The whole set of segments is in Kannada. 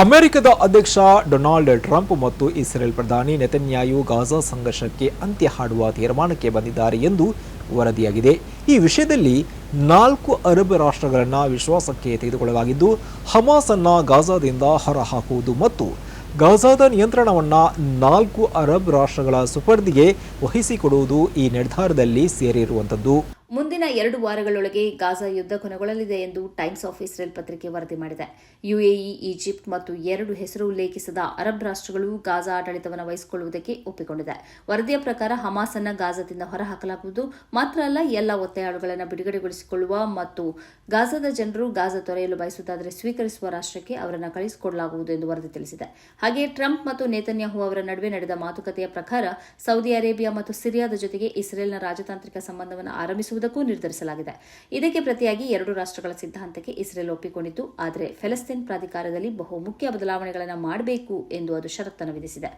ಅಮೆರಿಕದ ಅಧ್ಯಕ್ಷ ಡೊನಾಲ್ಡ್ ಟ್ರಂಪ್ ಮತ್ತು ಇಸ್ರೇಲ್ ಪ್ರಧಾನಿ ನೆತನ್ಯಾಯು ಗಾಜಾ ಸಂಘರ್ಷಕ್ಕೆ ಅಂತ್ಯ ಹಾಡುವ ತೀರ್ಮಾನಕ್ಕೆ ಬಂದಿದ್ದಾರೆ ಎಂದು ವರದಿಯಾಗಿದೆ. ಈ ವಿಷಯದಲ್ಲಿ ನಾಲ್ಕು ಅರಬ್ ರಾಷ್ಟ್ರಗಳನ್ನು ವಿಶ್ವಾಸಕ್ಕೆ ತೆಗೆದುಕೊಳ್ಳಲಾಗಿದ್ದು ಹಮಾಸ್ ಅನ್ನ ಗಾಜಾದಿಂದ ಹೊರಹಾಕುವುದು ಮತ್ತು ಗಾಜಾದ ನಿಯಂತ್ರಣವನ್ನು ನಾಲ್ಕು ಅರಬ್ ರಾಷ್ಟ್ರಗಳ ಸುಪರ್ದಿಗೆ ವಹಿಸಿಕೊಡುವುದು ಈ ನಿರ್ಧಾರದಲ್ಲಿ ಸೇರಿರುವಂಥದ್ದು. ಮುಂದಿನ ಎರಡು ವಾರಗಳೊಳಗೆ ಗಾಜಾ ಯುದ್ಧ ಕೊನೆಗೊಳ್ಳಲಿದೆ ಎಂದು ಟೈಮ್ಸ್ ಆಫ್ ಇಸ್ರೇಲ್ ಪತ್ರಿಕೆ ವರದಿ ಮಾಡಿದೆ. ಯುಎಇ, ಈಜಿಪ್ಟ್ ಮತ್ತು ಎರಡು ಹೆಸರು ಉಲ್ಲೇಖಿಸದ ಅರಬ್ ರಾಷ್ಟ್ರಗಳು ಗಾಜಾ ಆಡಳಿತವನ್ನು ವಹಿಸಿಕೊಳ್ಳುವುದಕ್ಕೆ ಒಪ್ಪಿಕೊಂಡಿದೆ. ವರದಿಯ ಪ್ರಕಾರ ಹಮಾಸ್ ಅನ್ನು ಗಾಜಾದಿಂದ ಹೊರಹಾಕಲಾಗುವುದು. ಮಾತ್ರ ಅಲ್ಲ, ಎಲ್ಲ ಒತ್ತೆಯಾಳುಗಳನ್ನು ಬಿಡುಗಡೆಗೊಳಿಸಿಕೊಳ್ಳುವ ಮತ್ತು ಗಾಜಾದ ಜನರು ಗಾಜಾ ತೊರೆಯಲು ಬಯಸುವುದಾದರೆ ಸ್ವೀಕರಿಸುವ ರಾಷ್ಟ್ರಕ್ಕೆ ಅವರನ್ನು ಕಳಿಸಿಕೊಡಲಾಗುವುದು ಎಂದು ವರದಿ ತಿಳಿಸಿದೆ. ಹಾಗೆಯೇ ಟ್ರಂಪ್ ಮತ್ತು ನೇತನ್ಯಾಹು ಅವರ ನಡುವೆ ನಡೆದ ಮಾತುಕತೆಯ ಪ್ರಕಾರ ಸೌದಿ ಅರೇಬಿಯಾ ಮತ್ತು ಸಿರಿಯಾದ ಜೊತೆಗೆ ಇಸ್ರೇಲ್ನ ರಾಜತಾಂತ್ರಿಕ ಸಂಬಂಧವನ್ನು ಆರಂಭಿಸುವುದಕ್ಕೂ ನಿರ್ಧರಿಸಲಾಗಿದೆ. ಇದಕ್ಕೆ ಪ್ರತಿಯಾಗಿ ಎರಡು ರಾಷ್ಟ್ರಗಳ ಸಿದ್ಧಾಂತಕ್ಕೆ ಇಸ್ರೇಲ್ ಒಪ್ಪಿಕೊಂಡಿತು ಆದರೆ ಫೆಲಸ್ತೀನ್ ಪ್ರಾಧಿಕಾರದಲ್ಲಿ ಬಹು ಮುಖ್ಯ ಬದಲಾವಣೆಗಳನ್ನು ಮಾಡಬೇಕು ಎಂದು ಅದು ಷರತ್ತನ್ನು ವಿಧಿಸಿದೆ.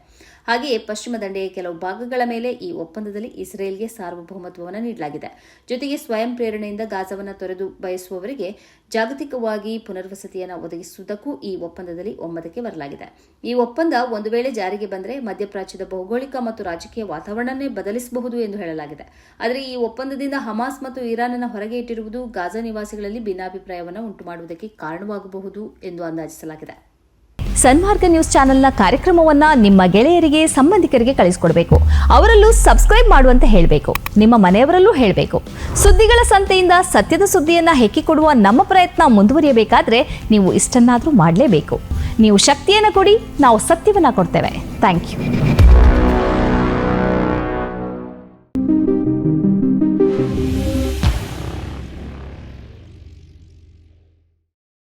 ಹಾಗೆಯೇ ಪಶ್ಚಿಮ ದಂಡೆಯ ಕೆಲವು ಭಾಗಗಳ ಮೇಲೆ ಈ ಒಪ್ಪಂದದಲ್ಲಿ ಇಸ್ರೇಲ್ಗೆ ಸಾರ್ವಭೌಮತ್ವವನ್ನು ನೀಡಲಾಗಿದೆ. ಜೊತೆಗೆ ಸ್ವಯಂ ಪ್ರೇರಣೆಯಿಂದ ಗಾಜವನ್ನು ತೊರೆದು ಬಯಸುವವರಿಗೆ ಜಾಗತಿಕವಾಗಿ ಪುನರ್ವಸತಿಯನ್ನು ಒದಗಿಸುವುದಕ್ಕೂ ಈ ಒಪ್ಪಂದದಲ್ಲಿ ಒಮ್ಮತಕ್ಕೆ ಬರಲಾಗಿದೆ. ಈ ಒಪ್ಪಂದ ಒಂದು ವೇಳೆ ಜಾರಿಗೆ ಬಂದರೆ ಮಧ್ಯಪ್ರಾಚ್ಯದ ಭೌಗೋಳಿಕ ಮತ್ತು ರಾಜಕೀಯ ವಾತಾವರಣವನ್ನೇ ಬದಲಿಸಬಹುದು ಎಂದು ಹೇಳಲಾಗಿದೆ. ಆದರೆ ಈ ಒಪ್ಪಂದದಿಂದ ಹಮಾಸ್ ಮತ್ತು ಇರಾನ್ನ ಹೊರಗೆ ಇಟ್ಟಿರುವುದು ಗಾಜಾ ನಿವಾಸಿಗಳಲ್ಲಿ ಭಿನ್ನಾಭಿಪ್ರಾಯವನ್ನು ಉಂಟುಮಾಡುವುದಕ್ಕೆ ಕಾರಣವಾಗಬಹುದು ಎಂದು ಅಂದಾಜಿಸಲಾಗಿದೆ. ಸನ್ಮಾರ್ಗ ನ್ಯೂಸ್ ಚಾನೆಲ್ನ ಕಾರ್ಯಕ್ರಮವನ್ನ ನಿಮ್ಮ ಗೆಳೆಯರಿಗೆ, ಸಂಬಂಧಿಕರಿಗೆ ಕಳಿಸಿಕೊಡಬೇಕು. ಅವರಲ್ಲೂ ಸಬ್ಸ್ಕ್ರೈಬ್ ಮಾಡುವಂತೆ ಹೇಳಬೇಕು. ನಿಮ್ಮ ಮನೆಯವರಲ್ಲೂ ಹೇಳಬೇಕು. ಸುದ್ದಿಗಳ ಸಂತೆಯಿಂದ ಸತ್ಯದ ಸುದ್ದಿಯನ್ನು ಹೆಕ್ಕಿಕೊಡುವ ನಮ್ಮ ಪ್ರಯತ್ನ ಮುಂದುವರಿಯಬೇಕಾದ್ರೆ ನೀವು ಇಷ್ಟನ್ನಾದರೂ ಮಾಡಲೇಬೇಕು. ನೀವು ಶಕ್ತಿಯನ್ನು ಕೊಡಿ, ನಾವು ಸತ್ಯವನ್ನು ಕೊಡ್ತೇವೆ. Thank you